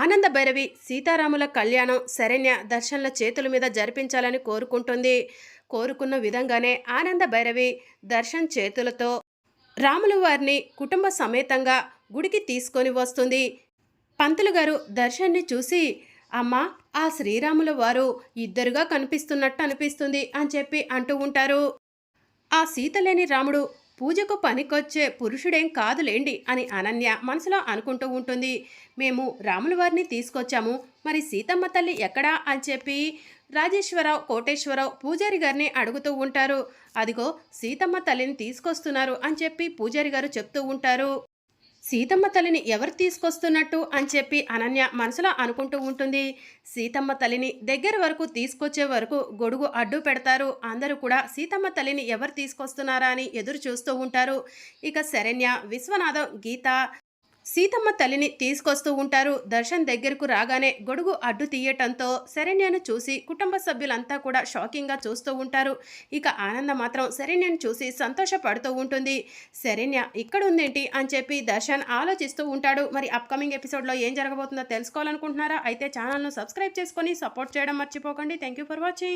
ఆనంద భైరవి సీతారాముల కళ్యాణం శరణ్య దర్శన్ల చేతుల మీద జరిపించాలని కోరుకుంటుంది. కోరుకున్న విధంగానే ఆనంద భైరవి దర్శన్ చేతులతో రాములు వారిని కుటుంబ సమేతంగా గుడికి తీసుకొని వస్తుంది. పంతులు గారు దర్శన్ని చూసి అమ్మ ఆ శ్రీరాముల వారు ఇద్దరుగా కనిపిస్తున్నట్టు అనిపిస్తుంది అని చెప్పి అంటూ ఉంటారు. ఆ సీత లేని రాముడు పూజకు పనికొచ్చే పురుషుడేం కాదులేండి అని అనన్య మనసులో అనుకుంటూ ఉంటుంది. మేము రాముల వారిని తీసుకొచ్చాము. మరి సీతమ్మ తల్లి ఎక్కడా అని చెప్పి రాజేశ్వరరావు కోటేశ్వరరావు పూజారి గారిని అడుగుతూ ఉంటారు. అదిగో సీతమ్మ తల్లిని తీసుకొస్తున్నారు అని చెప్పి పూజారి గారు చెప్తూ ఉంటారు. సీతమ్మ తల్లిని ఎవరు తీసుకొస్తున్నట్టు అని చెప్పి అనన్య మనసులో అనుకుంటూ ఉంటుంది. సీతమ్మ తల్లిని దగ్గర వరకు తీసుకొచ్చే వరకు గొడుగు అడ్డు పెడతారు. అందరూ కూడా సీతమ్మ తల్లిని ఎవరు తీసుకొస్తున్నారా అని ఎదురు చూస్తూ ఉంటారు. ఇక శరణ్య విశ్వనాథం గీత సీతమ్మ తల్లిని తీసుకొస్తూ ఉంటారు. దర్శన్ దగ్గరకు రాగానే గొడుగు అడ్డు తీయటంతో శరణ్యను చూసి కుటుంబ సభ్యులంతా కూడా షాకింగ్గా చూస్తూ ఉంటారు. ఇక ఆనంద మాత్రం శరణ్యను చూసి సంతోషపడుతూ ఉంటుంది. శరణ్య ఇక్కడ ఉందేంటి అని చెప్పి దర్శన్ ఆలోచిస్తూ ఉంటాడు. మరి అప్కమింగ్ ఎపిసోడ్లో ఏం జరగబోతుందో తెలుసుకోవాలనుకుంటున్నారా? అయితే ఛానల్ను సబ్స్క్రైబ్ చేసుకొని సపోర్ట్ చేయడం మర్చిపోకండి. Thank you for watching